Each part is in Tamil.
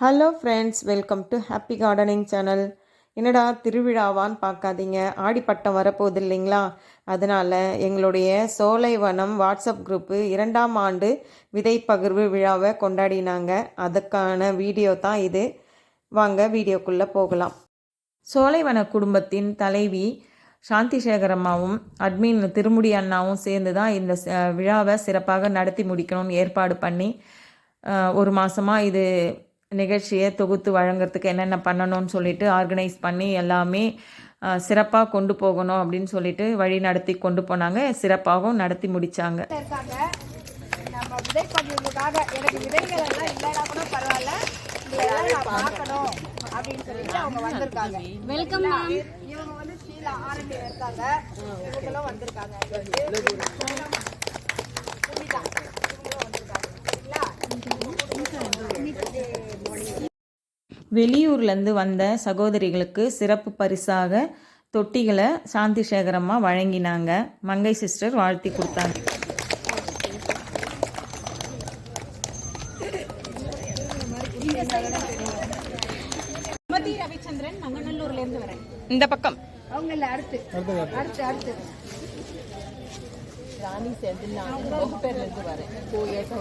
Hello friends welcome to happy gardening channel என்னடா திருவிழாவான்னு பார்க்காதீங்க. ஆடிப்பட்டம் வரப்போகுது இல்லைங்களா? அதனால் எங்களுடைய சோலைவனம் வாட்ஸ்அப் குரூப்பு இரண்டாம் ஆண்டு விதை பகிர்வு விழாவை கொண்டாடினாங்க. அதுக்கான வீடியோ தான் இது. வாங்க வீடியோக்குள்ளே போகலாம். சோலைவன குடும்பத்தின் தலைவி சாந்தி சேகரம்மாவும் அட்மின் திருமுடி அண்ணாவும் சேர்ந்து தான் இந்த ச- விழாவை சிறப்பாக நடத்தி முடிக்கணும்னு ஏற்பாடு பண்ணி ஒரு மாதமாக இது நிகழ்ச்சியை தொகுத்து வழங்குறதுக்கு என்னென்ன பண்ணணும்னு சொல்லிட்டு ஆர்கனைஸ் பண்ணி எல்லாமே சிறப்பாக கொண்டு போகணும் அப்படின்னு சொல்லிட்டு வழி நடத்தி கொண்டு போனாங்க. சிறப்பாகவும் நடத்தி முடித்தாங்க இருக்காங்க. நம்ம விதை பகிர்வுக்காக எனக்கு விதைகள் எல்லாம் இல்லைனா கூட பரவாயில்ல. இதெல்லாம் நான் பார்க்கணும் அப்படின்னு சொல்லிட்டு அவங்க வந்திருக்காங்க. வெல்கம் இவங்க வந்து ஷீலா ஆரம்பி இருக்காங்க. இவங்களும் வந்திருக்காங்க. புனிதா, இவங்களும் வந்திருக்காங்க. சரிங்களா? வெளியூர்லேருந்து வந்த சகோதரிகளுக்கு சிறப்பு பரிசாக தொட்டிகளை சாந்தி சேகரம்மா வழங்கினாங்க. மங்கை சிஸ்டர் வாழ்த்தி கொடுத்தாங்க. சுமதி ரவிச்சந்திரன் மங்கநல்லூர்ல இருந்து வரேன். இந்த பக்கம். அவங்க இல்ல அடுத்து. அடுத்து அடுத்து. ராணி செந்தில் நான் வகுப்பேர்ல இருந்து வரேன் ஃபோர் இயர்ஸ்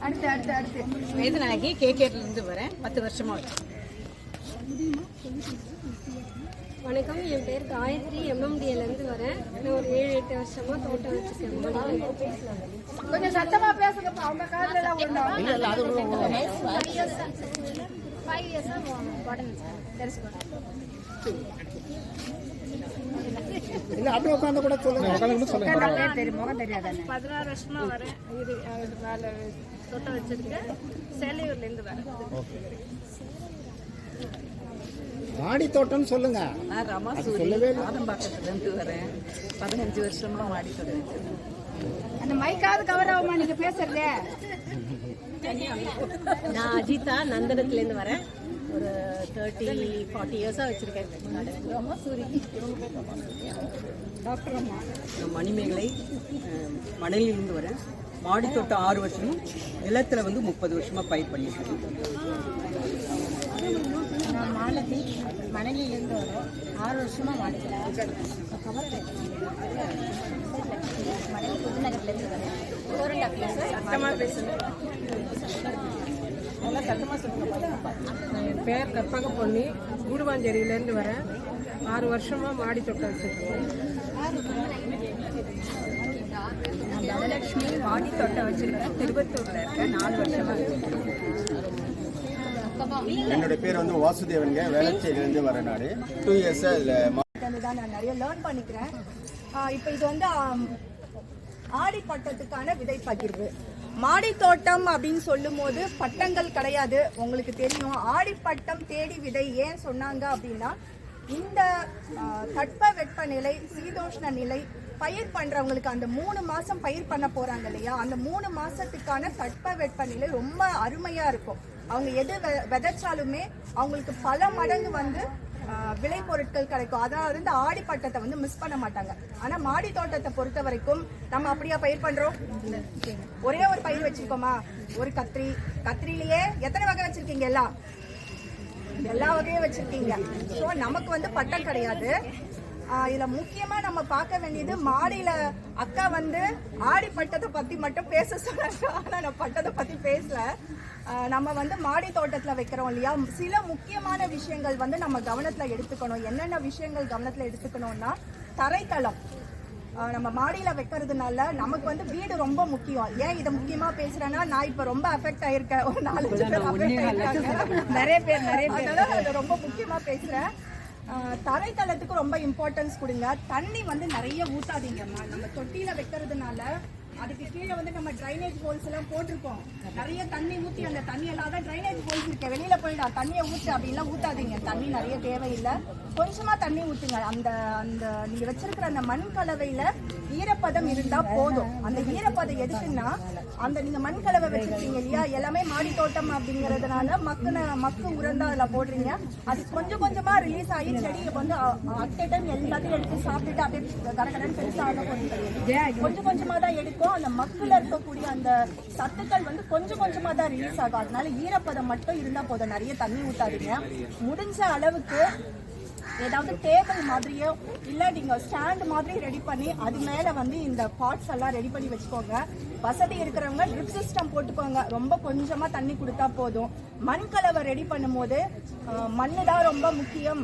அடுத்து அடுத்து அடுத்து வேதநாயகி கேகேட்ல இருந்து வரேன் பத்து வருஷமா வச்சு வணக்கம். என் பேர் காயத்ரி எம்எம்டியிலேருந்து வரேன். நான் ஒரு ஏழு எட்டு வருஷமா தோட்டம் வச்சுருக்கேன் கொஞ்சம் சத்தமா பேசுங்கப்பா. அவங்க காதுல ஃபைவ் இயர்ஸாக கார்டன் தெரிஞ்சுக்கோங்க பேர் தெரியும் முகம் தெரியாதானே பதினாறு வருஷமா வரேன் இது தோட்டம் வச்சிருக்கேன் சேலையூர்லேருந்து வரேன் மாடி தோட்டம் சொல்லுங்க. நான் ரமாசூரி ஆதம்பாக்கத்துல இருந்து வரேன். பதினஞ்சு வருஷமா மாடி தோட்டம் அந்த மைக்காவது கவர் ஆகுமா நீங்க பேசுறதே? நான் அஜிதா நந்தனத்துலேருந்து வரேன். ஒரு தேர்ட்டி ஃபார்ட்டி இயர்ஸாக வச்சுருக்கேன். ரமாசூரி நான் மணிமேகலை அஹ், மணலியிலிருந்து வரேன். மாடி தோட்டம் ஆறு வருஷமும் நிலத்துல வந்து முப்பது வருஷமா பயிர் பண்ணிட்டு இருக்கேன். நான் மாலதி மணலியிலேருந்து வரோம். ஆறு வருஷமா மாடி மணலி புதுநகர்லேருந்து வரேன். ஃபோர் அண்ட் என் பேர் கற்பக பொன்னி. கூடுவாஞ்சேரியிலேருந்து வரேன். ஆறு வருஷமா மாடி தோட்டம் வச்சிருக்கேன். நான் தனலட்சுமி மாடி தோட்டம் வச்சிருக்கேன். திருவத்தூர்ல இருக்கேன். நாலு வருஷமா இருக்கேன் என்னோட பேர் வந்து வாசுதேவனுங்க. வேளச்சேரியிலேருந்து வரேன் நான். டூ இயர்ஸாக இதில் தான் நான் நிறைய லேர்ன் பண்ணிக்கிறேன். இப்போ இது வந்து ஆடி பட்டத்துக்கான விதை பகிர்வு மாடி தோட்டம் அப்படின்னு சொல்லும்போது பட்டங்கள் கிடையாது. உங்களுக்கு தெரியும். ஆடிப்பட்டம் தேடி விதை ஏன் சொன்னாங்க அப்படின்னா இந்த தட்ப தட்ப வெப்பநிலை சீதோஷ்ண நிலை பயிர் பண்றவங்களுக்கு அந்த மூணு மாசம் பயிர் பண்ண போறாங்க இல்லையா? அந்த மூணு மாசத்துக்கான தட்ப வெப்பநிலை ரொம்ப அருமையா இருக்கும். அவங்க எது வெ- விதைச்சாலுமே அவங்களுக்கு பல மடங்கு வந்து விளை பொருட்கள் கிடைக்கும். அதாவது இந்த ஆடி பட்டத்தை வந்து மிஸ் பண்ண மாட்டாங்க. ஆனா மாடி தோட்டத்தை பொறுத்த வரைக்கும் நம்ம அப்படியா பயிர் பண்றோம்? ஒரே ஒரு பயிர் வச்சிருக்கோமா? ஒரு கத்திரி. கத்திரிலேயே எத்தனை வகை வச்சிருக்கீங்க எல்லாம்? எல்லா வகையும் வச்சிருக்கீங்க. ஸோ நமக்கு வந்து பட்டம் கிடையாது. இதில் இதுல முக்கியமா நம்ம பார்க்க வேண்டியது மாடியில அக்கா வந்து ஆடி பட்டத்தை பத்தி மட்டும் பேச சொன்னாங்க. ஆனா நான் பட்டத்தை பத்தி பேசல. நம்ம வந்து மாடி தோட்டத்துல வைக்கிறோம் இல்லையா? சில முக்கியமான விஷயங்கள் வந்து நம்ம கவனத்துல எடுத்துக்கணும். என்னென்ன விஷயங்கள் கவனத்துல எடுத்துக்கணும்னா தரைத்தளம். நம்ம மாடியில வைக்கிறதுனால நமக்கு வந்து வீடு ரொம்ப முக்கியம். ஏன் இதை முக்கியமா பேசுறேன்னா நான் இப்ப ரொம்ப அஃபெக்ட் ஆயிருக்கேன். ஒரு நாலஞ்சு பேர் ஆயிருக்காங்க. நிறைய பேர் நிறைய பேர். அதனால அதை ரொம்ப முக்கியமா பேசுறேன். ஆஹ் தரைத்தளத்துக்கு ரொம்ப இம்பார்ட்டன்ஸ் கொடுங்க. தண்ணி வந்து நிறைய ஊத்தாதீங்கம்மா. நம்ம தொட்டியில வைக்கிறதுனால அதுக்கு கீழே வந்து நம்ம ட்ரைனேஜ் ஹோல்ஸ் எல்லாம் போட்டிருக்கோம் நிறைய தண்ணி ஊத்தி அந்த தண்ணி எல்லாம் தான் ட்ரைனேஜ் ஹோல்ஸ் இருக்கு. வெளியில போயிடா தண்ணியை ஊற்று அப்படின்லாம் ஊத்தாதீங்க. தண்ணி நிறைய தேவையில்லை. கொஞ்சமா தண்ணி ஊத்துங்க. அந்த அந்த நீங்க வச்சிருக்கிற அந்த மண் கலவையில ஈரப்பதம் இருந்தா போதும். அந்த ஈரப்பதம் எதுக்குன்னா அந்த நீங்க மண் கலவை வச்சிருக்கீங்க இல்லையா? எல்லாமே மாடி தோட்டம் அப்படிங்கறதுனால மக்குன மக்கு உரந்தா அதுல போடுறீங்க. அது கொஞ்சம் கொஞ்சமா ரிலீஸ் ஆகி செடியை வந்து அட் டைம் எல்லாத்தையும் எடுத்து சாப்பிட்டுட்டு அப்படியே கடகடன்னு பெருசாக ஆக கொஞ்சம் கொஞ்சமா தான் எடுக்கும். அந்த மக்குல இருக்கக்கூடிய அந்த சத்துக்கள் வந்து கொஞ்சம் கொஞ்சமா தான் ரிலீஸ் ஆகும். அதனால ஈரப்பதம் மட்டும் இருந்தா போதும். நிறைய தண்ணி ஊத்தாதீங்க. முடிஞ்ச அளவுக்கு ஏதாவது டேபிள் மாதிரியோ இல்லை நீங்கள் ஸ்டாண்ட் மாதிரி ரெடி பண்ணி அது மேலே வந்து இந்த பாட்ஸ் எல்லாம் ரெடி பண்ணி வச்சுக்கோங்க. வசதி இருக்கிறவங்க ட்ரிப் சிஸ்டம் போட்டுக்கோங்க. ரொம்ப கொஞ்சமாக தண்ணி கொடுத்தா போதும். மண் கலவை ரெடி பண்ணும்போது மண்ணு தான் ரொம்ப முக்கியம்.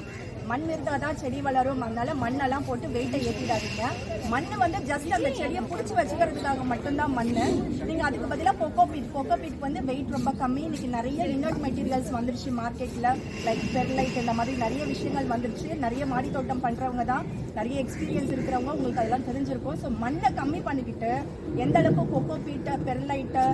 மண் இருந்தால் தான் செடி வளரும். அதனால மண்ணெல்லாம் போட்டு வெயிட்டை ஏற்றிடாதீங்க மண் வந்து ஜஸ்ட் அந்த செடியை பிடிச்சி வச்சுக்கிறதுக்காக மட்டும்தான் மண் நீங்கள் அதுக்கு பதிலாக கொக்கோ பீட் கொக்கோ பீட் வந்து வெயிட் ரொம்ப கம்மி. இன்னைக்கு நிறைய இன்னர்ட் மெட்டீரியல்ஸ் வந்துருச்சு மார்க்கெட்டில் லைக் பெர்லைட் இந்த மாதிரி நிறைய விஷயங்கள் வந்துருச்சு. நிறைய மாடி தோட்டம் பண்ணுறவங்க தான். நிறைய எக்ஸ்பீரியன்ஸ் இருக்கிறவங்க உங்களுக்கு அதெல்லாம் தெரிஞ்சிருக்கும். ஸோ மண்ணை கம்மி பண்ணிக்கிட்டு எந்த அளவுக்கு கொக்கோ பீட்டை பெர்லைட்டை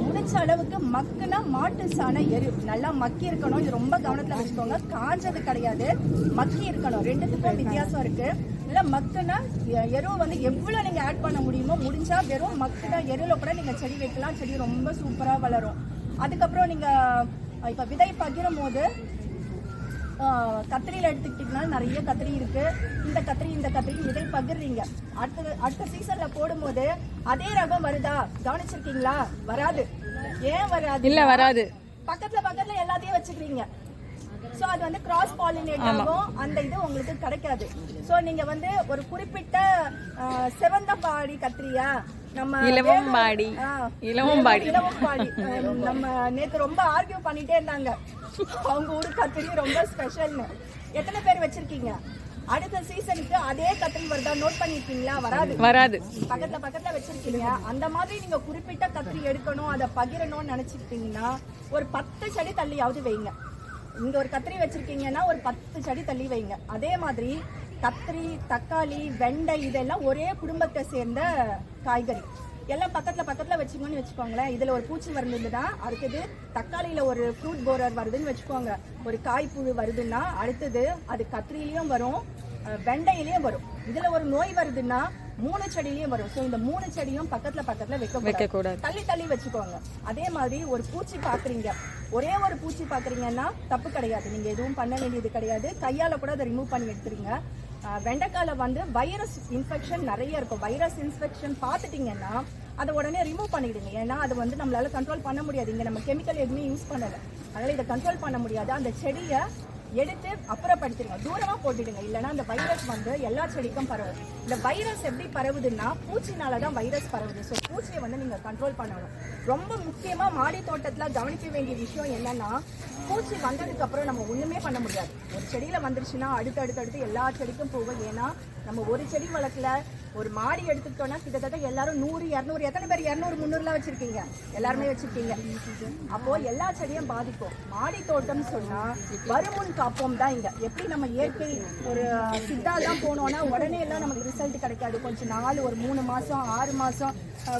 முடிச்ச அளவுக்கு மக்குனா மாட்டு சாணம் எரு. நல்லா மக்கி இருக்கணும். இது ரொம்ப கவனத்தில் வச்சுக்கோங்க. காஞ்சது கிடையாது. மக்கி இருக்கணும். ரெண்டுத்துக்கும் வித்தியாசம் இருக்கு. இல்ல மக்குனா எ- எருவை வந்து எவ்வளவு நீங்க ஆட் பண்ண முடியுமோ முடிஞ்சா வெறும் மக்குனா எருல கூட நீங்க செடி வைக்கலாம். செடி ரொம்ப சூப்பரா வளரும். அதுக்கப்புறம் நீங்க அஹ், இப்ப விதை பகிரும் போது கத்திரியில எடுத்துக்கிட்டீங்கன்னா நிறைய கத்திரி இருக்கு. இந்த கத்திரி இந்த கத்திரி விதை பகிர்றீங்க. அடுத்த அடுத்த சீசன்ல போடும்போது அதே ரகம் வருதா? கவனிச்சிருக்கீங்களா? வராது. ஏன் வராது? இல்ல வராது. பக்கத்துல பக்கத்துல எல்லாத்தையும் வச்சுக்கிறீங்க. சோ அது வந்து கிராஸ் பாலினேட் ஆகும். அந்த இது உங்களுக்கு கிடைக்காது. சோ நீங்க வந்து ஒரு குறிப்பிட்ட ஆஹ், செவந்தம்பாடி கத்திரியா நம்ம இலவம்பாடி. ஆஹ், இலவம்பாடி. இலவம்பாடி ஆஹ், நம்ம நேத்து ரொம்ப ஆர்கியூ பண்ணிட்டே இருந்தாங்க. அவங்க ஊரு கத்திரி ரொம்ப ஸ்பெஷல்னு எத்தனை பேர் வச்சிருக்கீங்க? அடுத்த சீசனுக்கு அதே கத்திரி வருதா நோட் பண்ணிருக்கீங்களா? வராது. வராது. பக்கத்துல பக்கத்துல வச்சிருக்கீங்க. அந்த மாதிரி நீங்க குறிப்பிட்ட கத்திரி எடுக்கணும் அதை பகிரணும்னு நினைச்சிருக்கீங்கன்னா ஒரு பத்து செடி தள்ளியாவது வைங்க. இங்க ஒரு கத்திரி வச்சிருக்கீங்கன்னா ஒரு பத்து செடி தள்ளி வைங்க. அதே மாதிரி கத்திரி தக்காளி வெண்டை இதெல்லாம் ஒரே குடும்பத்தை சேர்ந்த காய்கறி. எல்லாம் பக்கத்துல பக்கத்துல வச்சுக்கோன்னு வச்சுக்கோங்களேன். இதுல ஒரு பூச்சி வருதுன்னா அடுத்தது தக்காளியில ஒரு ஃப்ரூட் போரர் வருதுன்னு வச்சுக்கோங்க. ஒரு காய்ப்புழு வருதுன்னா அடுத்தது அது கத்திரிலையும் வரும். வெண்டையிலயும் வரும். இதுல ஒரு நோய் வருதுன்னா மூணு செடியிலயும் வரும். சோ இந்த மூணு செடியும் பக்கத்துல பக்கத்துல வைக்க வைக்கக்கூடாது. தள்ளி தள்ளி வச்சுக்கோங்க. அதே மாதிரி ஒரு பூச்சி பாக்குறீங்க. ஒரே ஒரு பூச்சி பாக்குறீங்கன்னா தப்பு கிடையாது. நீங்க எதுவும் பண்ண வேண்டியது கிடையாது. கையால கூட அதை ரிமூவ் பண்ணி எடுத்துருங்க. வெண்டைக்கால வந்து வைரஸ் இன்ஃபெக்ஷன் நிறைய இருக்கும். வைரஸ் இன்ஃபெக்ஷன் பார்த்துட்டீங்கன்னா அதை உடனே ரிமூவ் பண்ணிடுங்க. ஏன்னா அது வந்து நம்மளால கண்ட்ரோல் பண்ண முடியாது. இங்க நம்ம கெமிக்கல் எதுவுமே யூஸ் பண்ணல. அதனால இதை கண்ட்ரோல் பண்ண முடியாது. அந்த செடியை எடுத்து அப்புறப்படுத்திடுங்க. தூரமாக போட்டுடுங்க. இல்லைன்னா அந்த வைரஸ் வந்து எல்லா செடிக்கும் பரவும். இந்த வைரஸ் எப்படி பரவுதுன்னா பூச்சினால தான் வைரஸ் பரவுது. ஸோ பூச்சியை வந்து நீங்கள் கண்ட்ரோல் பண்ணணும். ரொம்ப முக்கியமாக மாடி தோட்டத்தில் கவனிக்க வேண்டிய விஷயம் என்னன்னா பூச்சி வந்ததுக்கப்புறம் நம்ம ஒன்றுமே பண்ண முடியாது. ஒரு செடியில் வந்துருச்சுன்னா அடுத்து அடுத்து அடுத்து எல்லா செடிக்கும் போகும். ஏன்னா நம்ம ஒரு செடி வளர்க்கல. ஒரு மாடி எடுத்துக்கிட்டோம்னா கிட்டத்தட்ட எல்லாரும் நூறு இரநூறு எத்தனை பேர் இரநூறு முந்நூறுலாம் வச்சிருக்கீங்க? எல்லாருமே வச்சிருக்கீங்க. அப்போ எல்லா செடியும் பாதிக்கும். மாடி தோட்டம்னு சொன்னா வருமுன் காப்போம் தான் இங்கே. எப்படி நம்ம இயற்கை ஒரு சித்தாலாம் போனோம்னா உடனே எல்லாம் நமக்கு ரிசல்ட் கிடைக்காது. கொஞ்சம் நாள் ஒரு மூணு மாதம் ஆறு மாதம்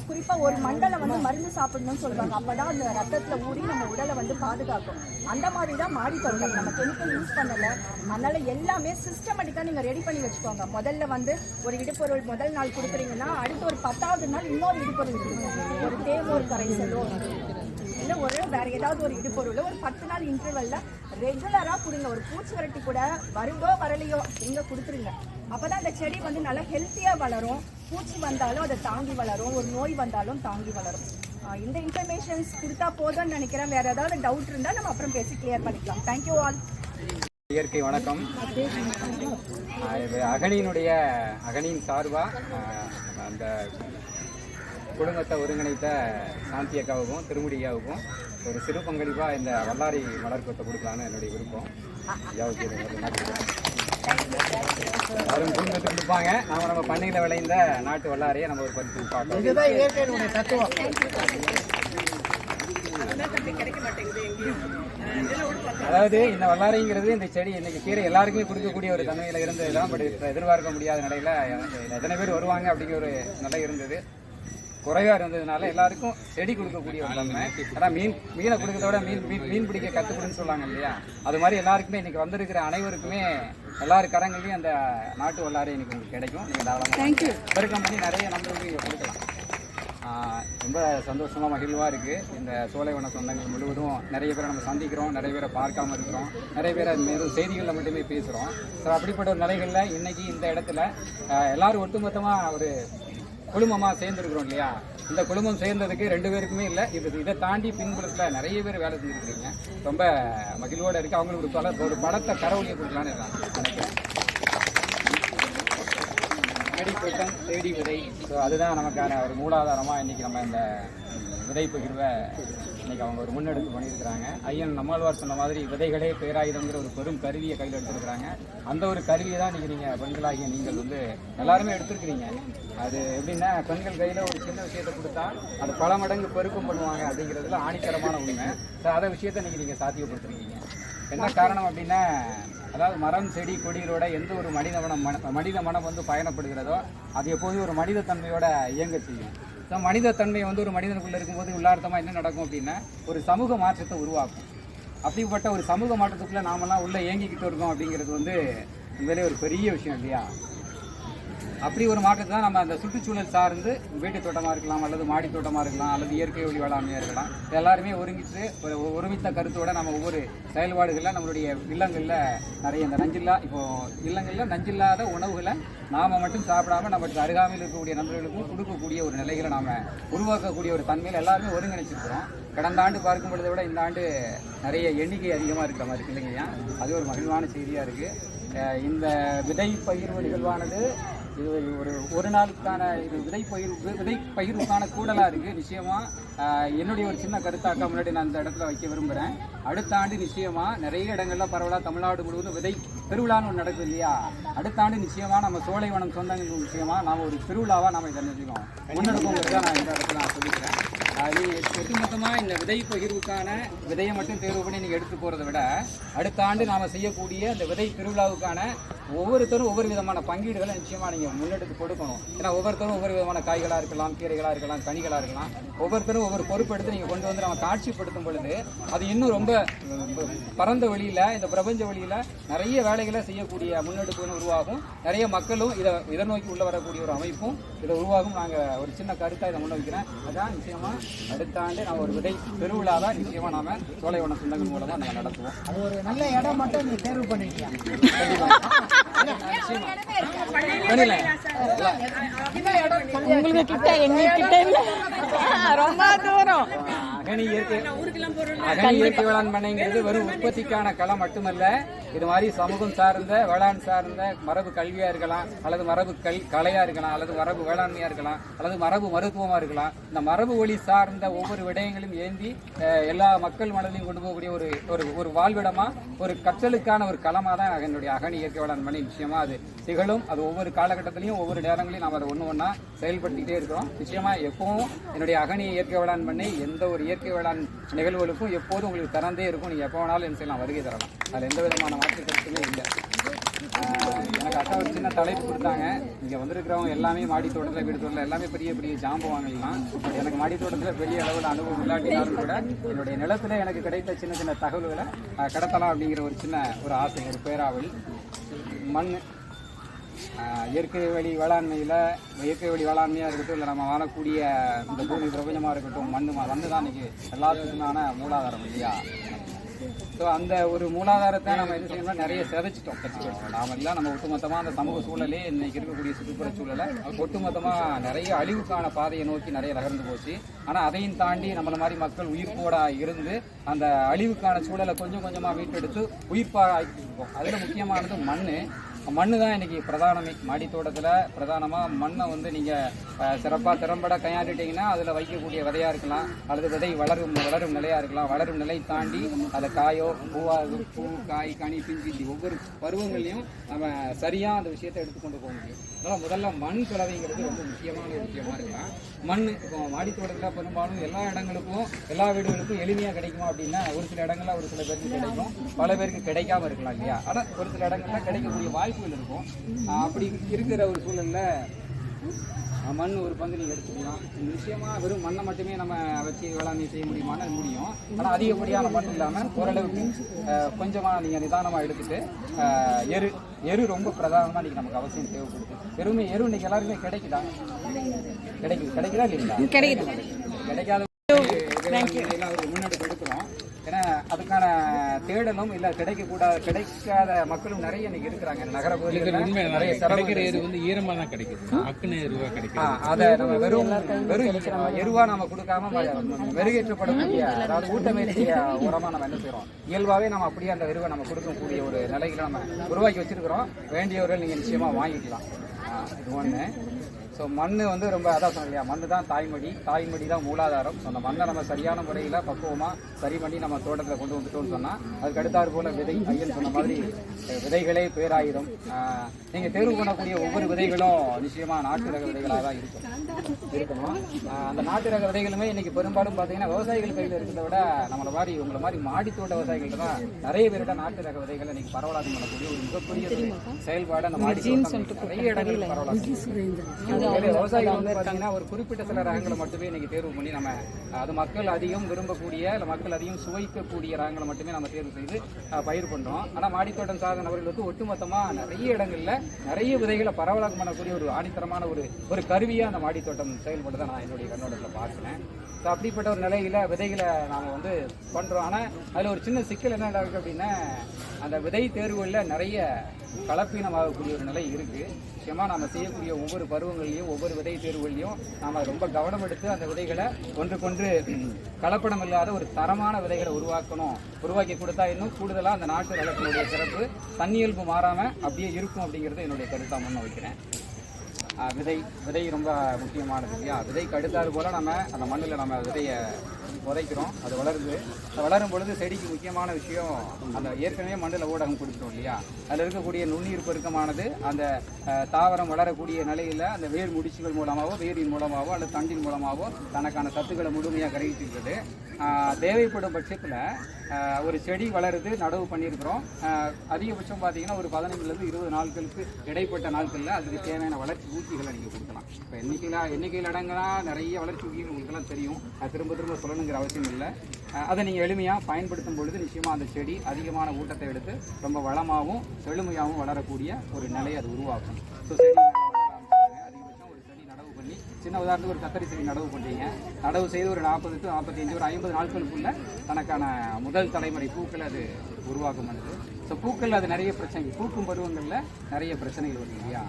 குறிப்பாக ஒரு மண்டலம் வந்து மருந்து சாப்பிடணும்னு அப்போ தான் அந்த ரத்தத்தில் ஊறி நம்ம உடலை வந்து பாதுகாக்கும். அந்த மாதிரி தான் மாடி தோட்டம் நம்ம கெமிக்கல் யூஸ் பண்ணலை. அதனால் எல்லாமே சிஸ்டமேட்டிக்காக நீங்கள் ரெடி பண்ணி வச்சுக்கோங்க. முதல்ல வந்து ஒரு இடுப்பொருள் முதல் நாள் கொடுக்குறீங்கன்னா அடுத்து ஒரு பத்தாவது நாள் இன்னொரு இடுப்பொருள் கொடுங்க ஒரு தேமோர் கரைசலோ இல்லை ஒரு வேறு ஏதாவது ஒரு இடுப்பொருளோ ஒரு பத்து நாள் இன்டர்வலில் ரெகுலராக கொடுங்க. ஒரு பூச்சி வரட்டி கூட வருதோ வரலையோ நீங்கள் கொடுத்துருங்க. அப்போ தான் அந்த செடி வந்து நல்லா ஹெல்த்தியாக வளரும். பூச்சி வந்தாலும் அதை தாங்கி வளரும். ஒரு நோய் வந்தாலும் தாங்கி வளரும். இந்த இன்ஃபர்மேஷன்ஸ் கொடுத்தா போதும்னு நினைக்கிறேன். வேறு ஏதாவது டவுட் இருந்தால் நம்ம அப்புறம் பேசி கிளியர் பண்ணிக்கலாம். தேங்க்யூ ஆல் இயற்கை வணக்கம். இது அகனியினுடைய அகனியின் சார்பாக அந்த குடும்பத்தை ஒருங்கிணைத்த சாந்தி அக்காவுக்கும் திருமுடியாவுக்கும் ஒரு சிறு பங்களிப்பாக இந்த வல்லாரி மலர்கொத்தை கொடுக்கலான்னு என்னுடைய விருப்பம். அவரும் குடும்பத்துக்கு கொடுப்பாங்க. நாம நம்ம பண்ணையில் விளைந்த நாட்டு வல்லாரையை நம்ம ஒரு பரிசு பார்க்கலாம். இதுதான் இயற்கையினுடைய தத்துவம். அதாவது இந்த வல்லாரைங்கிறது இந்த செடி இன்னைக்கு கீரை எல்லாருக்குமே கொடுக்கக்கூடிய ஒரு தன்மையில இருந்தது தான் பட் எதிர்பார்க்க முடியாத நிலையில எத்தனை பேர் வருவாங்க அப்படிங்கிற ஒரு நிலை இருந்தது. குறைவா இருந்ததுனால எல்லாருக்கும் செடி கொடுக்கக்கூடிய ஒரு தன்மை அதான் மீன் மீனை கொடுக்கறத விட மீன் மீன் மீன் பிடிக்க கற்றுக்கணும்னு சொல்லுவாங்க இல்லையா? அது மாதிரி எல்லாருக்குமே இன்னைக்கு வந்திருக்கிற அனைவருக்குமே எல்லாரு கரங்களையும் அந்த நாட்டு வல்லாரை இன்னைக்கு உங்களுக்கு கிடைக்கும். நீங்கள் தாராளமாக பெருக்கம் பண்ணி நிறைய நம்பர்களுக்கு இங்கே கொடுக்கலாம். ரொம்ப சந்தோஷமாக மகிழ்வாக இருக்குது இந்த சோலைவன சொந்தங்கள் முழுவதும் நிறைய பேரை நம்ம சந்திக்கிறோம் நிறைய பேரை பார்க்காம இருக்கிறோம். நிறைய பேரை வெறும் செய்திகளில் மட்டுமே பேசுகிறோம் ஸோ அப்படிப்பட்ட ஒரு நிலைகளில் இன்னைக்கு இந்த இடத்துல எல்லாரும் ஒட்டுமொத்தமாக ஒரு குழுமமாக சேர்ந்துருக்குறோம் இல்லையா? இந்த குழுமம் சேர்ந்ததுக்கு ரெண்டு பேருக்குமே இல்லை. இது இதை தாண்டி பின்புலத்தில் நிறைய பேர் வேலை செஞ்சுருக்கீங்க ரொம்ப மகிழ்வோடு இருக்குது அவங்களுக்கு ஒரு பல ஒரு படத்தை கரவொலியை கொடுக்கலான்னு நான் நினைக்கிறேன். தேடி கூட்டம் தேடி விதை. ஸோ அதுதான் நமக்கான ஒரு மூலாதாரமாக இன்றைக்கி நம்ம இந்த விதை பகிர்வை இன்னைக்கு அவங்க ஒரு முன்னெடுப்பு பண்ணியிருக்கிறாங்க. ஐயன் நம்மாழ்வார் சொன்ன மாதிரி விதைகளே பேராயுதங்கிற ஒரு பெரும் கருவியை கையில் எடுத்திருக்கிறாங்க. அந்த ஒரு கருவியை தான் இன்றைக்கி நீங்கள் பெண்களாகிய நீங்கள் வந்து எல்லாருமே எடுத்திருக்கிறீங்க. அது எப்படின்னா பெண்கள் கையில் ஒரு சின்ன விஷயத்தை கொடுத்தா அது பல மடங்கு பெருக்கம் பண்ணுவாங்க அப்படிங்கிறதுல ஆணித்தரமான உண்மை. ஸோ அதை விஷயத்தை இன்றைக்கி நீங்கள் சாத்தியப்படுத்திருக்கீங்க. என்ன காரணம் அப்படின்னா அதாவது மரம் செடி கொடிகளோட எந்த ஒரு மனித மனம் மன மனித மனம் வந்து பயணப்படுகிறதோ அது எப்போதும் ஒரு மனித தன்மையோட இயங்க செய்யும். மனித தன்மை வந்து ஒரு மனிதனுக்குள்ள இருக்கும்போது உள்ளார்த்தமாக என்ன நடக்கும் அப்படின்னா ஒரு சமூக மாற்றத்தை உருவாக்கும். அப்படிப்பட்ட ஒரு சமூக மாற்றத்துக்குள்ளே நாமெல்லாம் உள்ளே இயங்கிக்கிட்டு இருக்கோம் அப்படிங்கிறது வந்து உண்மையிலே ஒரு பெரிய விஷயம் இல்லையா? அப்படி ஒரு மாற்றத்தை தான் நம்ம அந்த சுற்றுச்சூழல் சார்ந்து வீட்டு தோட்டமாக இருக்கலாம் அல்லது மாடி தோட்டமாக இருக்கலாம் அல்லது இயற்கை ஒளி வேளாண்மையாக இருக்கலாம். எல்லாருமே ஒருங்கிட்டு ஒரு ஒருமித்த கருத்தோட நம்ம ஒவ்வொரு செயல்பாடுகளில் நம்மளுடைய இல்லங்களில் நிறைய இந்த நஞ்சில்லா இப்போ இல்லங்களில் நஞ்சில்லாத உணவுகளை நாம் மட்டும் சாப்பிடாம நமக்கு அருகாமையில் இருக்கக்கூடிய நண்பர்களுக்கும் கொடுக்கக்கூடிய ஒரு நிலைகளை நாம் உருவாக்கக்கூடிய ஒரு தன்மையில் எல்லாருமே ஒருங்கிணைச்சிருக்கிறோம். கடந்த ஆண்டு பார்க்கும் பொழுதை விட இந்த ஆண்டு நிறைய எண்ணிக்கை அதிகமாக இருக்கிற மாதிரி இருக்கு இல்லைங்கய்யா அது ஒரு மகிழ்வான செய்தியாக இருக்குது இந்த விதை பகிர்வு நிகழ்வானது இது ஒரு ஒரு நாளுக்கான இது விதை பயிர் விதை பயிர்வுக்கான கூடலாக இருக்குது நிச்சயமாக என்னுடைய ஒரு சின்ன கருத்தாக்கா முன்னாடி நான் இந்த இடத்துல வைக்க விரும்புகிறேன் அடுத்த ஆண்டு நிச்சயமாக நிறைய இடங்களில் பரவலாக தமிழ்நாடு முழுவதும் விதை திருவிழான்னு ஒன்று நடக்குது இல்லையா? அடுத்த ஆண்டு நிச்சயமாக நம்ம சோலைவனம் சொந்தங்கள் நிச்சயமாக நாம் ஒரு திருவிழாவாக நாம் இதை நினைச்சுக்கோம். தான் நான் இந்த இடத்துல நான் சொல்லிக்கிறேன். அது ஒட்டுமொத்தமாக இந்த விதை பகிர்வுக்கான விதையை மட்டும் தேர்வு பண்ணி நீங்கள் எடுத்து போகிறத விட அடுத்த ஆண்டு நாம் செய்யக்கூடிய அந்த விதை திருவிழாவுக்கான ஒவ்வொருத்தரும் ஒவ்வொரு விதமான பங்கீடுகளை நிச்சயமாக நீங்கள் முன்னெடுத்து கொடுக்கணும். ஏன்னா ஒவ்வொருத்தரும் ஒவ்வொரு விதமான காய்களாக இருக்கலாம் கீரைகளாக இருக்கலாம் கனிகளாக இருக்கலாம். ஒவ்வொருத்தரும் ஒவ்வொரு பொறுப்பு எடுத்து நீங்கள் கொண்டு வந்து நம்ம காட்சிப்படுத்தும் பொழுது அது இன்னும் ரொம்ப பரந்த வழியில் இந்த பிரபஞ்ச வழியில் நிறைய வேலைகளை செய்யக்கூடிய முன்னெடுப்புகளும் உருவாகும். நிறைய மக்களும் இதை இதை நோக்கி உள்ள வரக்கூடிய ஒரு அமைப்பும் இதை உருவாகும். நாங்கள் ஒரு சின்ன கருத்தாக இதை முன்வைக்கிறேன் அதான் நிச்சயமாக அடுத்த ஆண்டு நான் ஒரு விதை பெருவிழாவை நிச்சயமாக நாம சோலைவன சொந்தங்கள் மூலமாக நாங்கள் நடத்துவோம். அது ஒரு நல்ல இடம் மட்டும் நீ தேர்வு பண்ணிட்டியா உங்களுக்கு கிட்ட எங்க கிட்ட இல்ல. ரொம்ப தூரம். இயற்கை இயற்கை வேளாண் பண்ணைங்கிறது வெறும் உற்பத்திக்கான களம் மட்டுமல்ல இது மாதிரி சமூகம் சார்ந்த வேளாண் சார்ந்த மரபு கல்வியா இருக்கலாம் அல்லது மரபு கல் கலையா இருக்கலாம் அல்லது மரபு வேளாண்மையா இருக்கலாம் அல்லது மரபு மருத்துவமா இருக்கலாம் இந்த மரபு வழி சார்ந்த ஒவ்வொரு விடயங்களையும் ஏந்தி எல்லா மக்கள் மனதிலையும் கொண்டு போகக்கூடிய ஒரு ஒரு ஒரு வாழ்விடமா ஒரு கற்றலுக்கான ஒரு களமா தான் என்னுடைய அகனி இயற்கை வேளாண் பண்ணை நிச்சயமா அது திகழும். அது ஒவ்வொரு காலகட்டத்திலையும் ஒவ்வொரு நேரங்களையும் நாம் அதை ஒன்று ஒன்றா செயல்படுத்திக்கிட்டே இருக்கிறோம். நிச்சயமா எப்பவும் என்னுடைய அகனி இயற்கை வேளாண் பண்ணை எந்த ஒரு இயற்கை வேளாண் நிகழ்வுகளுக்கும் எப்போதும் உங்களுக்கு திறந்தே இருக்கும். நீங்கள் எப்போ வேணாலும் என்ன செய்யலாம் வருகை தரலாம். அதில் எந்த விதமான மாற்று கருத்துமே இல்லை. எனக்கு அக்கா ஒரு சின்ன தலைப்பு கொடுத்தாங்க. இங்கே வந்திருக்கிறவங்க எல்லாமே மாடி தோட்டத்தில் வீடு தோட்டத்தில் எல்லாமே பெரிய பெரிய ஜாம்பு வாங்கலாம் எனக்கு மாடி தோட்டத்தில் பெரிய அளவில் அனுபவம் இல்லாட்டினாலும் கூட என்னுடைய நிலத்தில் எனக்கு கிடைத்த சின்ன சின்ன தகவல்களை கடத்தலாம் அப்படிங்கிற ஒரு சின்ன ஒரு ஆசை ஒரு பேராவல். மண் இயற்கை வழி வேளாண்மையில் இயற்கை வழி வேளாண்மையாக இருக்கட்டும் இல்லை நம்ம வாழக்கூடிய இந்த பூமி பிரபஞ்சமாக இருக்கட்டும் மண் மண்ணு தான் இன்னைக்கு எல்லாத்துக்குமான மூலாதாரம் இல்லையா? ஸோ அந்த ஒரு மூலாதாரத்தை நம்ம என்ன செய்யணும்னா நிறைய சிதைச்சிட்டோம். கற்றுக்கிட்டோம் நாம எல்லாம் நம்ம ஒட்டுமொத்தமாக அந்த சமூக சூழலே இன்னைக்கு இருக்கக்கூடிய சுற்றுப்புற சூழலை ஒட்டுமொத்தமாக நிறைய அழிவுக்கான பாதையை நோக்கி நிறைய நகர்ந்து போச்சு. ஆனால் அதையும் தாண்டி நம்மளை மாதிரி மக்கள் உயிர்ப்போட இருந்து அந்த அழிவுக்கான சூழலை கொஞ்சம் கொஞ்சமாக மீட்டெடுத்து உயிர்ப்பாக ஆக்கிருக்கோம் அதில் முக்கியமானது மண் மண்ணு தான் இன்றைக்கி பிரதானமே. மாடி தோட்டத்தில் பிரதானமாக மண்ணை வந்து நீங்கள் சிறப்பாக திறம்பட கையாண்டுட்டீங்கன்னா அதில் வைக்கக்கூடிய விதையாக இருக்கலாம். அல்லது விதை வளரும் வளரும் நிலையாக இருக்கலாம். வளரும் நிலை தாண்டி அதை காயோ பூவாக பூ காய் கனி பிஞ்சு இப்படி ஒவ்வொரு பருவங்களையும் நம்ம சரியாக அந்த விஷயத்தை எடுத்துக்கொண்டு போக முடியும். அதனால் முதல்ல மண் கலவைங்கிறது ரொம்ப முக்கியமான ஒரு விஷயமா இருக்கலாம். மண் இப்போ மாடி தோட்டத்தில் பெரும்பாலும் எல்லா இடங்களுக்கும் எல்லா வீடுகளுக்கும் எளிமையாக கிடைக்குமா அப்படின்னா ஒரு சில இடங்களில் ஒரு சில பேருக்கு கிடைக்கும். பல பேருக்கு கிடைக்காம இருக்கலாம் இல்லையா? ஆனால் ஒரு சில இடங்களில் கிடைக்கக்கூடிய வாய்ப்புகள் இருக்கும். அப்படி இருக்கிற ஒரு சூழல்ல மண் ஒரு பங்கு நீங்கள் எடுத்துக்கலாம் நிச்சயமாக வெறும் மண்ணை மட்டுமே நம்ம வச்சு வேளாண்மை செய்ய முடியுமானா முடியும். ஆனால் அதிகப்படியான மண் இல்லாமல் ஓரளவுக்கு கொஞ்சமாக நீங்கள் நிதானமாக எடுத்துட்டு அஹ், எரு எரு ரொம்ப பிரதானமாக இன்றைக்கி நமக்கு அவசியம் தேவைப்படுது. வெறுமே எரு இன்னைக்கு எல்லாருக்குமே கிடைக்குதா? கிடைக்குது. கிடைக்குதா இல்லைங்களா? கிடைக்குது. கிடைக்காத முன்னெடுப்பு ஏன்னா அதுக்கான தேடலும் இல்ல கிடைக்கக்கூடாத கிடைக்காத மக்களும் நிறைய இன்னைக்கு இருக்கிறாங்க. நகர பகுதிகளில் நிறைய சிரமங்கள் எரு வந்து ஈரமா தான் கிடைக்குது அக்குன எருவா கிடைக்குது. ஆ, அதை நம்ம வெறும் வெறும் எருவா நம்ம கொடுக்காம மெருகேற்றப்படக்கூடிய அதாவது ஊட்டமேற்றிய உரமா நம்ம என்ன செய்றோம்? இயல்பாவே நம்ம அப்படியே அந்த எருவை நம்ம கொடுக்கக்கூடிய ஒரு நிலையில நம்ம உருவாக்கி வச்சிருக்கிறோம். வேண்டியவர்கள் நீங்க நிச்சயமா வாங்கிக்கலாம். இது ஒண்ணு. ஸோ மண் வந்து ரொம்ப அதான் சொன்னேன் இல்லையா மண் தான் தாய்மடி தாய்மடி தான் மூலாதாரம். ஸோ அந்த மண்ணை நம்ம சரியான முறையில் பக்குவமாக சரி பண்ணி நம்ம தோட்டத்தில் கொண்டு வந்துட்டோம்னு சொன்னால் அதுக்கு அடுத்தாறு போல விதை ஐயன் சொன்ன மாதிரி விதைகளே பேராயிரம். நீங்கள் தேர்வு பண்ணக்கூடிய ஒவ்வொரு விதைகளும் நிச்சயமாக நாட்டு ரக விதைகளாக தான் இருக்கும். இருக்கணும். அந்த நாட்டு ரக விதைகளுமே இன்னைக்கு பெரும்பாலும் பார்த்தீங்கன்னா விவசாயிகள் கையில் இருக்கிறத விட நம்மள மாதிரி உங்களை மாதிரி மாடி தோட்ட விவசாயிகள்ட்ட தான் நிறைய பேர்கிட்ட நாட்டு ரக விதைகளை இன்னைக்கு பரவலாக்கம் பண்ணக்கூடிய ஒரு மிகப்பெரிய செயல்பாடு அந்த மாடி நிறைய இடங்களில் பரவலாக்கம் விவசாயிகள் வந்து பார்த்தீங்கன்னா ஒரு குறிப்பிட்ட சில ரகங்களை மட்டுமே இன்னைக்கு தேர்வு பண்ணி நம்ம அது மக்கள் அதிகம் விரும்பக்கூடிய இல்லை மக்கள் அதிகம் சுவைக்கக்கூடிய ரகங்களை மட்டுமே நம்ம தேர்வு செய்து பயிர் பண்றோம். ஆனால் மாடித்தோட்டம் சார்ந்த நபர்கள் வந்து ஒட்டுமொத்தமா நிறைய இடங்கள்ல நிறைய விதைகளை பரவலாக்கம் பண்ணக்கூடிய ஒரு ஆணித்தரமான ஒரு ஒரு கருவியா அந்த மாடித்தோட்டம் செயல்படுறதை நான் என்னுடைய கண்ணோட்டத்தில் பார்க்கிறேன். ஸோ அப்படிப்பட்ட ஒரு நிலையில் விதைகளை நாம் வந்து பண்ணுறோம் ஆனால் அதில் ஒரு சின்ன சிக்கல் என்ன இருக்குது அப்படின்னா அந்த விதை தேர்வுகளில் நிறைய கலப்பீனமாகக்கூடிய ஒரு நிலை இருக்குது முக்கியமாக நம்ம செய்யக்கூடிய ஒவ்வொரு பருவங்கள்லையும் ஒவ்வொரு விதை தேர்வுகள்லையும் நாம் ரொம்ப கவனம் எடுத்து அந்த விதைகளை ஒன்றுக்கொன்று கலப்படம் இல்லாத ஒரு தரமான விதைகளை உருவாக்கணும். உருவாக்கி கொடுத்தா இன்னும் கூடுதலாக அந்த நாட்டு ரகத்தினுடைய சிறப்பு தன்னியல்பு மாறாமல் அப்படியே இருக்கும் அப்படிங்கிறது என்னுடைய கருத்தாக முன்ன வைக்கிறேன். விதை விதை ரொம்ப முக்கியமானது இல்லையா? விதைக்கு அடுத்தாது போல் நம்ம அந்த மண்ணில் நம்ம விதையை புதைக்கிறோம். அது வளருது. அது வளரும் பொழுது செடிக்கு முக்கியமான விஷயம் அந்த ஏற்கனவே மண்ணில் ஊடகம் கொடுத்துரும் இல்லையா? அதில் இருக்கக்கூடிய நுண்ணீர் பெருக்கமானது அந்த தாவரம் வளரக்கூடிய நிலையில் அந்த வேர் முடிச்சுகள் மூலமாகவோ வேரின் மூலமாகவோ அல்லது தண்டின் மூலமாகவோ தனக்கான சத்துக்களை முழுமையாக கிரகிச்சிருக்குது தேவைப்படும் பட்சத்தில் ஒரு செடி வளருது நடவு பண்ணியிருக்கிறோம். அதிகபட்சம் பார்த்தீங்கன்னா ஒரு பதினைஞ்சுலேருந்து இருபது நாட்களுக்கு இடைப்பட்ட நாட்களில் அதுக்கு தேவையான வளர்ச்சி ஊக்கிகளை நீங்கள் கொடுக்கலாம். இப்போ எண்ணிக்கையில் எண்ணிக்கையில் இடங்களா நிறைய வளர்ச்சி ஊக்கிகள் உங்களுக்கெல்லாம் தெரியும். அது திரும்ப திரும்ப சொல்லணுங்கிற அவசியம் இல்லை. அதை நீங்கள் எளிமையாக பயன்படுத்தும் பொழுது நிச்சயமாக அந்த செடி அதிகமான ஊட்டத்தை எடுத்து ரொம்ப வளமாகவும் செழுமையாகவும் வளரக்கூடிய ஒரு நிலையை அது உருவாக்கும். ஸோ செடி ஒரு செடி நடவு பண்ணி சின்ன உதாரணத்துக்கு ஒரு கத்தரி செடி நடவு பண்ணுறீங்க நடவு செய்து ஒரு நாற்பது டு நாற்பத்தஞ்சு ஒரு ஐம்பது நாட்களுக்குள்ள தனக்கான முதல் தலைமுறை பூக்களை அது உருவாக்கம் பண்ணுது ஸோ பூக்கள் அது நிறைய பிரச்சனை பூக்கும் பருவங்களில் நிறைய பிரச்சனைகள் வருது இல்லையா?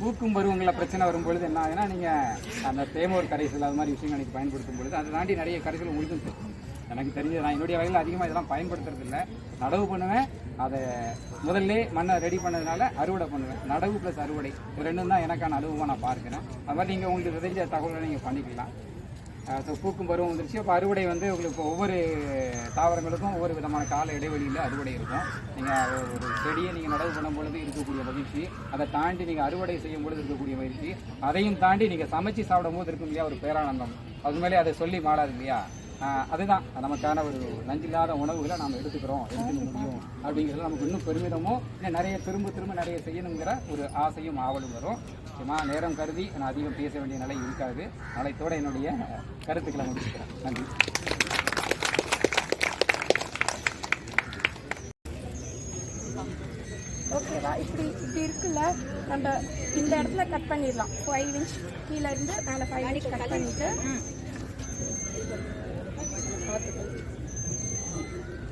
பூக்கும் பருவங்களில் பிரச்சனை வரும்பொழுது என்ன ஆகுதுன்னா நீங்கள் அந்த தேமோர் கரைசல் அது மாதிரி விஷயங்கள் நீங்கள் பயன்படுத்தும் பொழுது அதை தாண்டி நிறைய கரைசல் உங்களுக்கு எனக்கு தெரிஞ்சது நான் என்னுடைய வகையில் அதிகமாக இதெல்லாம் பயன்படுத்துறது இல்லை. நடவு பண்ணுவேன். அதை முதல்ல மண்ணை ரெடி பண்ணதுனால அறுவடை பண்ணுவேன். நடவு ப்ளஸ் அறுவடை இது ரெண்டும் தான் எனக்கான அனுபவமாக நான் பார்க்குறேன். அது மாதிரி நீங்கள் உங்களுக்கு தெரிஞ்ச தகவலை நீங்கள் பண்ணிக்கலாம். ஸோ பூக்கும் பருவம் வந்துருச்சு. அப்போ அறுவடை வந்து உங்களுக்கு இப்போ ஒவ்வொரு தாவரங்களுக்கும் ஒவ்வொரு விதமான கால இடைவெளியில் அறுவடை இருக்கும். நீங்கள் ஒரு செடியை நீங்கள் நடவு பண்ணும் பொழுது இருக்கக்கூடிய மகிழ்ச்சி. அதை தாண்டி நீங்கள் அறுவடை செய்யும் பொழுது இருக்கக்கூடிய மகிழ்ச்சி. அதையும் தாண்டி நீங்கள் சமைச்சு சாப்பிடும் போது இருக்கும் இல்லையா ஒரு பேரானந்தம். அது மேலே அதை சொல்லி மாறாது இல்லையா? அதுதான். நமக்கான ஒரு நஞ்சில்லாத உணவுகளை நாம் எடுத்துக்கிறோம். எடுத்துக்க முடியும். அப்படிங்கிறது நமக்கு இன்னும் பெருமிதமும் இன்னும் நிறைய திரும்ப திரும்ப நிறைய செய்யணுங்கிற ஒரு ஆசையும் ஆவலும் வரும். சும்மா நேரம் கருதி நான் அதிகம் பேச வேண்டிய நிலை இருக்காது. நாளைத்தோடு என்னுடைய கருத்துக்களை முடிச்சுக்கிறேன். நன்றி. ஓகேவா இப்படி இப்படி இருக்குல்ல நம்ம இந்த இடத்துல கட் பண்ணிடலாம். ஃபைவ் இன்ச் கீழே இருந்து மேலே ஃபைவ் இன்ச் கட் பண்ணிட்டு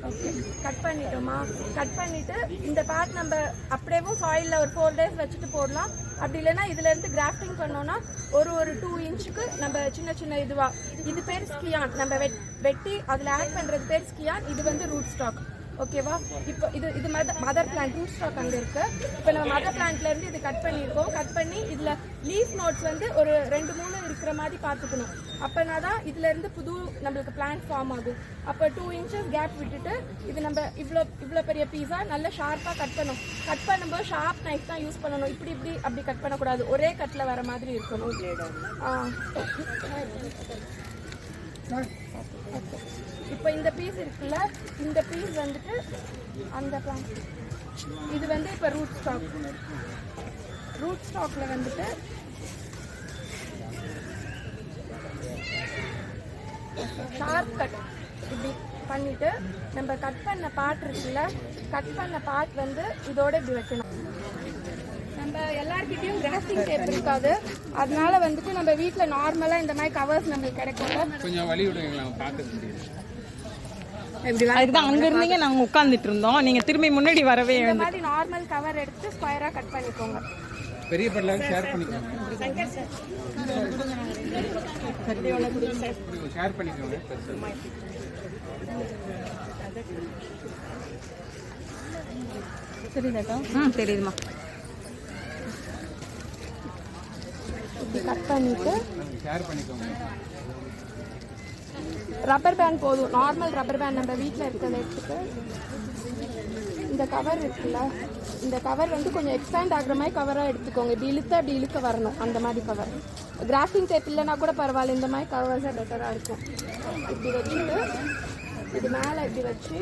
ஓகே கட் பண்ணிட்டோமா? கட் பண்ணிட்டு இந்த பார்ட் நம்ம அப்படியேவும் சாயிலில் ஒரு ஃபோர் டேஸ் வச்சுட்டு போடலாம். அப்படி இல்லைன்னா இதுல இருந்து கிராஃப்டிங் பண்ணோம்னா ஒரு ஒரு டூ இன்ச்சுக்கு நம்ம சின்ன சின்ன இதுவா இது பேர் ஸ்கியான் நம்ம வெட் வெட்டி அதில் ஆட் பண்ணுறது பேர் ஸ்கியான் இது வந்து ரூட் ஸ்டாக் ஓகேவா இப்போ இது இது மத மதர் பிளான்ட் ரூட் ஸ்டாக் அங்கே இருக்கு. இப்போ நம்ம மதர் பிளான்ட்ல இருந்து இது கட் பண்ணியிருக்கோம். கட் பண்ணி இதில் லீஃப் நோட்ஸ் வந்து ஒரு ரெண்டு மூணு இருக்கிற மாதிரி பார்த்துக்கணும். அப்போனா தான் இதுல இருந்து புது நம்மளுக்கு பிளான் ஃபார்ம் ஆகும். அப்போ டூ இன்ச்சஸ் கேப் விட்டுட்டு இது நம்ம இவ்வளோ இவ்வளோ பெரிய பீஸா நல்ல ஷார்ப்பாக கட் பண்ணும் கட் பண்ணும்போது ஷார்ப் நைஃப் தான் யூஸ் பண்ணணும். இப்படி இப்படி அப்படி கட் பண்ணக்கூடாது. ஒரே கட்டில் வர மாதிரி இருக்கணும். ஆ. இப்போ இந்த பீஸ் இருக்குல்ல இந்த பீஸ் வந்துட்டு அந்த பிளான் இது வந்து இப்போ ரூட் ஸ்டாக் ரூட் ஸ்டாக்ல வந்துட்டு ஷார்ப் கட் இப்படி பண்ணிட்டு நம்ம கட் பண்ண பார்ட் இருக்குல்ல கட் பண்ண பார்ட் வந்து இதோட இப்படி வைக்கணும். நம்ம எல்லார்கிட்டயும் கிராஃபிங் டேப் இருக்காது. அதனால வந்துட்டு நம்ம வீட்டில் நார்மலாக இந்த மாதிரி கவர்ஸ் நம்மளுக்கு கிடைக்கும்ல. கொஞ்சம் வழி முடியும் அதுதான் அங்க இருந்தீங்க நாங்க உட்கார்ந்துட்டு இருந்தோம். நீங்க திரும்பி முன்னாடி வரவே இந்த மாதிரி நார்மல் கவர் எடுத்து ஸ்கொயரா கட் பண்ணிக்கோங்க. பெரிய படலாக ஷேர் பண்ணிக்கோங்க. ஷேர் பண்ணிக்கோங்க. ம் தெரியுதுமா கட் பண்ணிட்டு ஷேர் பண்ணிக்கோங்க. ரப்பர் பேண்ட் போதும். நார்மல் ரப்பர் பேண்ட் நம்ம வீட்டில் இருக்கிறத எடுத்துட்டு இந்த கவர் இருக்குல்ல? இந்த கவர் வந்து கொஞ்சம் எக்ஸ்பேண்ட் ஆகுற மாதிரி கவராக எடுத்துக்கோங்க. இப்படி இழுத்து அப்படி இழுக்க வரணும். அந்த மாதிரி கவர் கிராஃபிங் டேப் இல்லைன்னா கூட பரவாயில்ல. இந்த மாதிரி கவர்ஸாக பெட்டராக இருக்கும். இப்படி வச்சுட்டு இது மேலே இப்படி வச்சு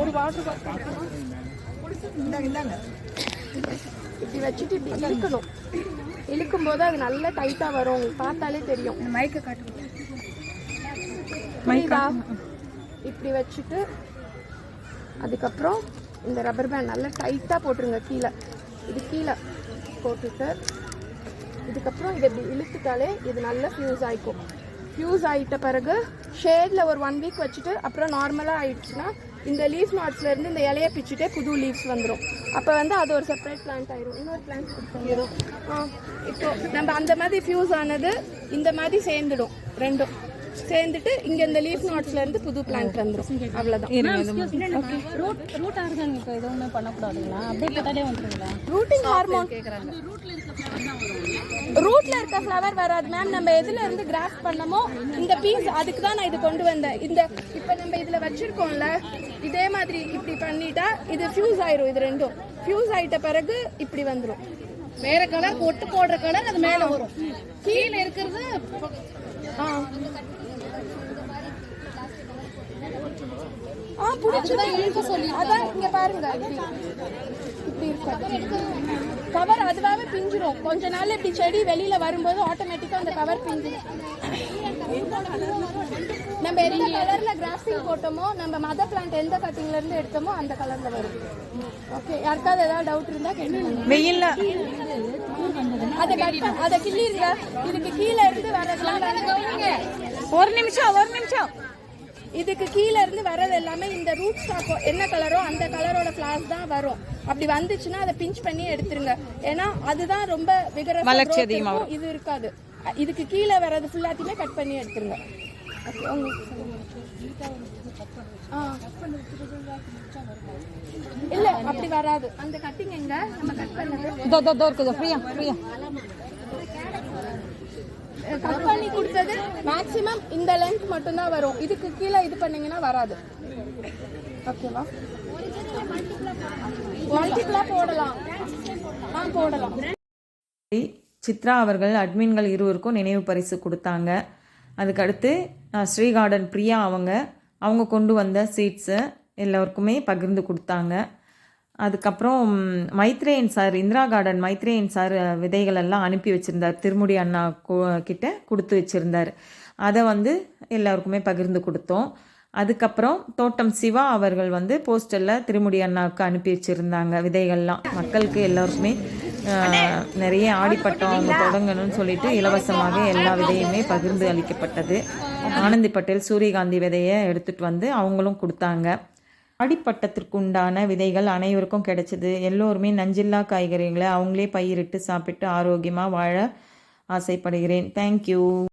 ஒரு வாட்டர் இப்படி வச்சுட்டு இப்படி இழுக்கணும். இழுக்கும் போது அது நல்லா டைட்டா வரும். உங்களுக்கு பார்த்தாலே தெரியும். மைக்க காட்டு. மைக்கா இப்படி வச்சுட்டு அதுக்கப்புறம் இந்த ரப்பர் பேண்ட் நல்லா டைட்டாக போட்டுருங்க கீழே. இது கீழே போட்டுட்டு இதுக்கப்புறம் இதை இப்படி இழுத்துட்டாலே இது நல்லா ஃபியூஸ் ஆகிக்கும் ஃபியூஸ் ஆகிட்ட பிறகு ஷேடில் ஒரு ஒன் வீக் வச்சுட்டு அப்புறம் நார்மலாக ஆயிடுச்சுன்னா இந்த லீஃப் நாட்ஸ்லேருந்து இந்த இலையை பிச்சுட்டே புது லீவ்ஸ் வந்துடும் அப்போ வந்து அது ஒரு செப்பரேட் பிளான்ட் ஆயிரும். இன்னொரு பிளான்ட் கொடுத்துரும் ஆ இப்போ நம்ம அந்த மாதிரி ஃபியூஸ் ஆனது இந்த மாதிரி சேர்ந்துடும் ரெண்டும். சேர்ந்துட்டு இங்க இந்த லீஃப் நாட்ஸ்ல இருந்து புது பிளான்ட் வந்துடும் அவ்வளவுதான். ரூட் ரூட் ஆர்கானிக் இப்போ எதுவுமே பண்ணக்கூடாதுங்களா? அப்படியே போட்டாலே வந்துருங்களா? ரூட்டிங் ஹார்மோன் ரூட்ல இருக்க ஃப்ளவர் வராது மேம் நம்ம எதுல இருந்து கிராஃப்ட் பண்ணமோ இந்த பீஸ் அதுக்கு தான் நான் இது கொண்டு வந்தேன். இந்த இப்போ நம்ம இதுல வச்சிருக்கோம்ல இதே மாதிரி இப்படி பண்ணிட்டா இது ஃபியூஸ் ஆயிரும் இது ரெண்டும். ஃபியூஸ் ஆயிட்ட பிறகு இப்படி வந்துரும். வேற கலர் ஒட்டு போடுற கலர் அது மேல வரும். கீழே இருக்கிறது ஆ. ஆ புடிச்சுதான் இழுக்க சொல்லி அதான் இங்க பாருங்க. இப்படி இப்படி இருக்கு. கவர் அதுவாவே பிஞ்சிரும். கொஞ்ச நாள் இப்படி செடி வெளியில வரும்போது ஆட்டோமேட்டிக்கா அந்த கவர் பிஞ்சிரும். நம்ம எந்த கலர்ல கிராஃபிங் போட்டோமோ நம்ம மதர் பிளான்ட் எந்த கட்டிங்ல இருந்து எடுத்தோமோ அந்த கலர்ல வரும். ஓகே யாருக்காவது ஏதாவது டவுட் இருந்தா கேளுங்க வெயில்ல. அதை கட் அதை கிள்ளிருங்க இதுக்கு கீழே இருந்து வரதெல்லாம் ஒரு நிமிஷம் ஒரு நிமிஷம். இதுக்கு கீழே இருந்து வர்றது எல்லாமே இந்த ரூட் ஸ்டாக் என்ன கலரோ அந்த கலரோட ஃபிளார்ஸ் தான் வரும். அப்படி வந்துச்சுன்னா அதை பிஞ்ச் பண்ணி எடுத்துருங்க. ஏன்னா அதுதான் ரொம்ப இருக்கும். இது இருக்காது. இதுக்கு கீழே வர்றது ஃபுல்லாத்தையுமே கட் பண்ணி எடுத்துருங்க. இல்ல அப்படி வராது. அந்த கட்டிங் எங்க? நம்ம கட் பண்ணது இதோ இதோ, இதோ இருக்குது ஃப்ரீயா ஃப்ரீயா கட் பண்ணி கொடுத்தது மேக்ஸிமம் இந்த லென்த் மட்டும்தான் வரும். இதுக்கு கீழே இது பண்ணீங்கன்னா வராது. ஓகேவா மல்டிப்ளா போடலாம். ஆ போடலாம். சித்ரா அவர்கள் அட்மின்கள் இருவருக்கும் நினைவு பரிசு கொடுத்தாங்க. அதுக்கடுத்து ஸ்ரீ கார்டன் பிரியா அவங்க அவங்க கொண்டு வந்த சீட்ஸை எல்லோருக்குமே பகிர்ந்து கொடுத்தாங்க. அதுக்கப்புறம் Maitreyan sir Indira garden Maitreyan sir விதைகள் எல்லாம் அனுப்பி வச்சுருந்தார். திருமுடி அண்ணா கிட்ட கொடுத்து வச்சுருந்தார். அதை வந்து எல்லாருக்குமே பகிர்ந்து கொடுத்தோம். அதுக்கப்புறம் தோட்டம் சிவா அவர்கள் வந்து போஸ்டரில் திருமுடி அண்ணாவுக்கு அனுப்பி வச்சுருந்தாங்க விதைகள்லாம். மக்களுக்கு எல்லாருக்குமே நிறைய ஆடிப்பட்டம் அவங்க தொடங்கணும்னு சொல்லிட்டு இலவசமாக எல்லா விதையுமே பகிர்ந்து அளிக்கப்பட்டது. ஆனந்தி பட்டேல் சூரியகாந்தி விதையை எடுத்துகிட்டு வந்து அவங்களும் கொடுத்தாங்க. அடிப்பட்டத்திற்குண்டான விதைகள் அனைவருக்கும் கிடைச்சது. எல்லோருமே நஞ்சில்லா காய்கறிகளை அவங்களே பயிரிட்டு சாப்பிட்டு ஆரோக்கியமாக வாழ ஆசைப்படுகிறேன். தேங்க்யூ